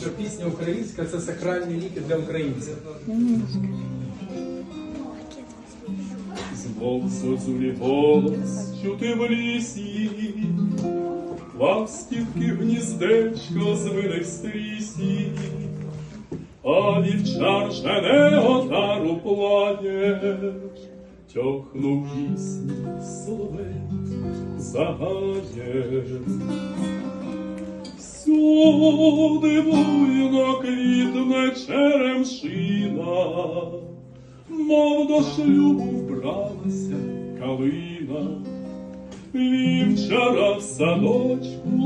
Що пісня українська це сакральні ліки для українців. Знов зозулі голос чути в лісі, Ластівки гніздечко звиних стрісі, а вівчар жене отару плаєш, тьохнув пісні соловей загає. Всюди буйно квітне черемшина, мов до шлюбу вбралася калина, вівчара в садочку,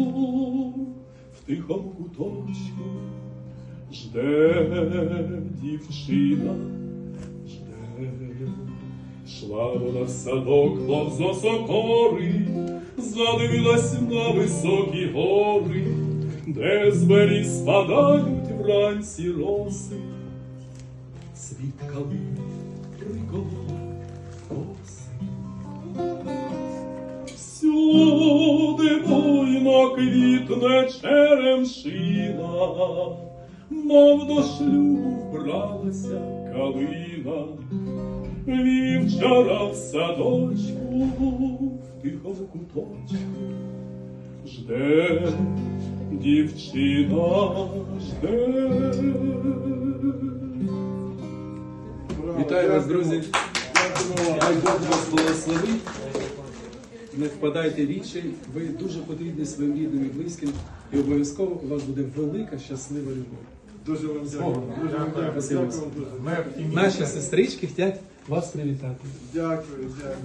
в тихому куточку, жде дівчина, жде. Шла вона в садок повз осокори, задивилась на високі гори, де з спадають вранці роси. Світ калини приколов коси. Всюди буйно квітне черемшина, мов до шлюбу вбралася калина. Вівчара в садочку, в тихому куточку, жде дівчина, жде. Вітаю вас, друзі! Хай Бог вас благословить. Не впадайте в. Ви дуже потрібні своїм рідним і близьким, і обов'язково у вас буде велика щаслива любов. Дуже вам дякую. Дуже вам дякую. Спасибо. Дякую вам дуже. Наші сестрички хочуть вас привітати. Дякую, дякую.